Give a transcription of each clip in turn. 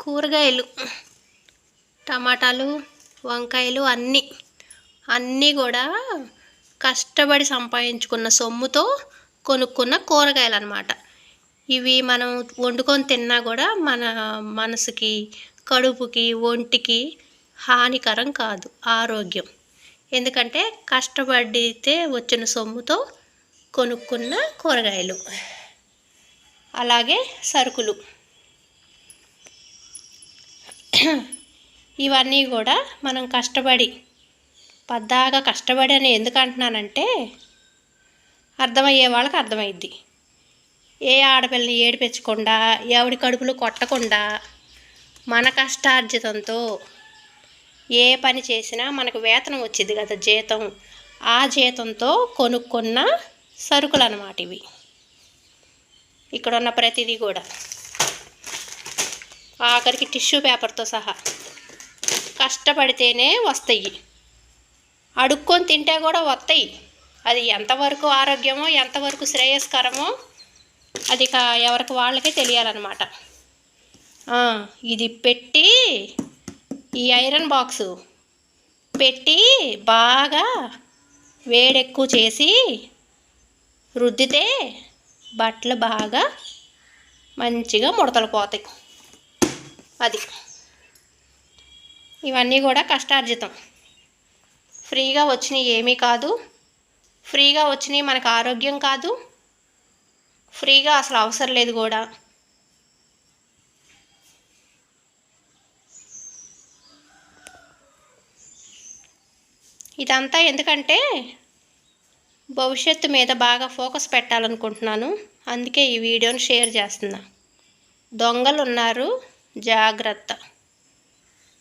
కూరగాయలు టమాటాలు వంకాయలు అన్నీ అన్నీ కూడా కష్టపడి సంపాదించుకున్న సొమ్ముతో కొనుక్కున్న కూరగాయలు అనమాట ఇవి మనం వండుకొని తిన్నా కూడా మన మనసుకి కడుపుకి ఒంటికి హానికరం కాదు ఆరోగ్యం. ఎందుకంటే కష్టపడితే వచ్చిన సొమ్ముతో కొనుక్కున్న కూరగాయలు. అలాగే సరుకులు. ఇవన్నీ కూడా మనం కష్టపడి పద్దాగా కష్టపడి అని ఎందుకు అంటున్నానంటే అర్థమయ్యే వాళ్ళకి అర్థమైద్ది. ఏ ఆడపిల్లని ఏడిపించకుండా ఎవడి కడుపులు కొట్టకుండా మన కష్టార్జితంతో ఏ పని చేసినా మనకు వేతనం వచ్చింది కదా జీతం. ఆ జీతంతో కొనుక్కున్న సరుకులు అన్నమాట ఇవి. ఇక్కడ ఉన్న ప్రతిదీ కూడా. ఆఖరికి టిష్యూ పేపర్తో సహా. కష్టపడితేనే వస్తాయి. అడుక్కొని తింటే కూడా వస్తాయి. అది ఎంతవరకు ఆరోగ్యమో ఎంతవరకు శ్రేయస్కరమో అది కా ఎవరికి వాళ్ళకే తెలియాలన్నమాట. ఇది పెట్టి ఈ ఐరన్ బాక్సు పెట్టి బాగా వేడెక్కువ చేసి రుద్దితే బట్టలు బాగా మంచిగా ముడతలు పోతాయి. అది ఇవన్నీ కూడా కష్టార్జితం. ఫ్రీగా వచ్చినవి ఏమీ కాదు. ఫ్రీగా వచ్చినవి మనకు ఆరోగ్యం కాదు. ఫ్రీగా అసలు అవసరం లేదు కూడా. ఇదంతా ఎందుకంటే భవిష్యత్తు మీద బాగా ఫోకస్ పెట్టాలనుకుంటున్నాను. అందుకే ఈ వీడియోని షేర్ చేస్తున్నా. దొంగలు ఉన్నారు. జాగ్రత్త.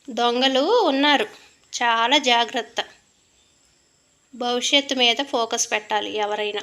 దొంగలు ఉన్నారు. చాలా జాగ్రత్త. భవిష్యత్తు మీద ఫోకస్ పెట్టాలి ఎవరైనా.